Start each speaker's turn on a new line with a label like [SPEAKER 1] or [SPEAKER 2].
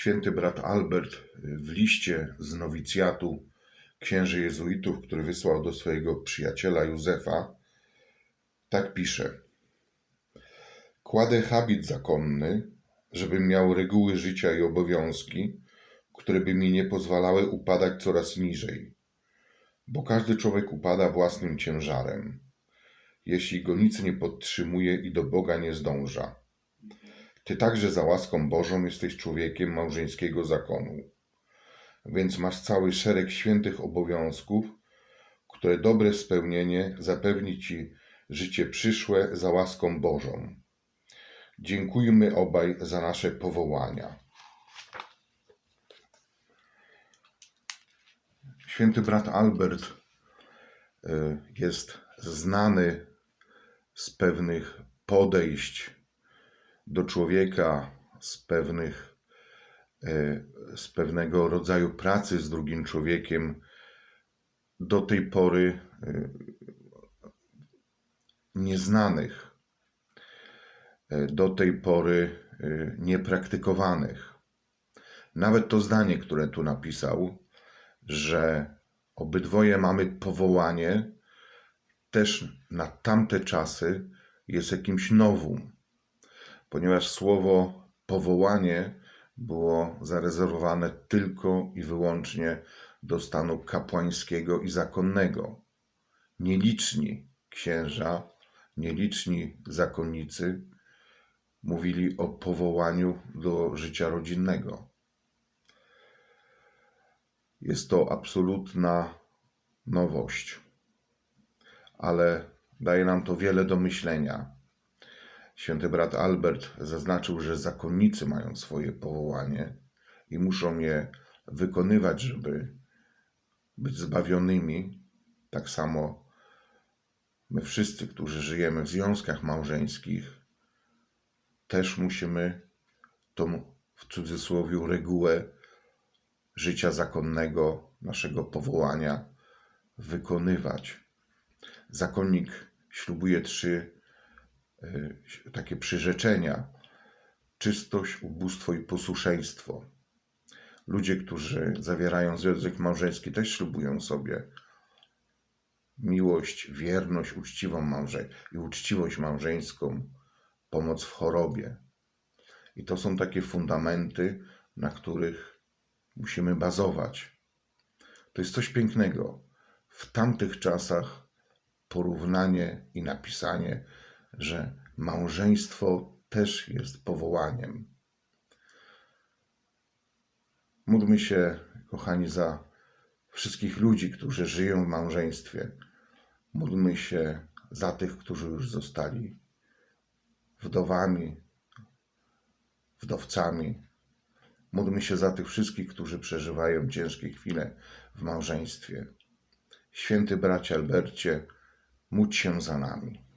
[SPEAKER 1] Święty brat Albert w liście z nowicjatu księży jezuitów, który wysłał do swojego przyjaciela Józefa, tak pisze. Kładę habit zakonny, żebym miał reguły życia i obowiązki, które by mi nie pozwalały upadać coraz niżej, bo każdy człowiek upada własnym ciężarem, jeśli go nic nie podtrzymuje i do Boga nie zdąża. Ty także za łaską Bożą jesteś człowiekiem małżeńskiego zakonu, więc masz cały szereg świętych obowiązków, które dobre spełnienie zapewni ci życie przyszłe za łaską Bożą. Dziękujmy obaj za nasze powołania. Święty brat Albert y, jest znany z pewnych podejść do człowieka, z pewnych y, z pewnego rodzaju pracy z drugim człowiekiem do tej pory y, nieznanych, y, do tej pory niepraktykowanych. Nawet to zdanie, które tu napisał, że obydwoje mamy powołanie, też na tamte czasy jest jakimś nowum, ponieważ słowo powołanie było zarezerwowane tylko i wyłącznie do stanu kapłańskiego i zakonnego. Nieliczni księża, nieliczni zakonnicy mówili o powołaniu do życia rodzinnego. Jest to absolutna nowość, ale daje nam to wiele do myślenia. Święty brat Albert zaznaczył, że zakonnicy mają swoje powołanie i muszą je wykonywać, żeby być zbawionymi. Tak samo my wszyscy, którzy żyjemy w związkach małżeńskich, też musimy tą w cudzysłowie regułę życia zakonnego, naszego powołania wykonywać. Zakonnik ślubuje trzy takie przyrzeczenia: czystość, ubóstwo i posłuszeństwo. Ludzie, którzy zawierają związek małżeński, też ślubują sobie miłość, wierność, uczciwą małże i uczciwość małżeńską, pomoc w chorobie. I to są takie fundamenty, na których musimy bazować. To jest coś pięknego. W tamtych czasach porównanie i napisanie, że małżeństwo też jest powołaniem. Módlmy się, kochani, za wszystkich ludzi, którzy żyją w małżeństwie. Módlmy się za tych, którzy już zostali wdowami, wdowcami. Módlmy się za tych wszystkich, którzy przeżywają ciężkie chwile w małżeństwie. Święty bracie Albercie, módl się za nami.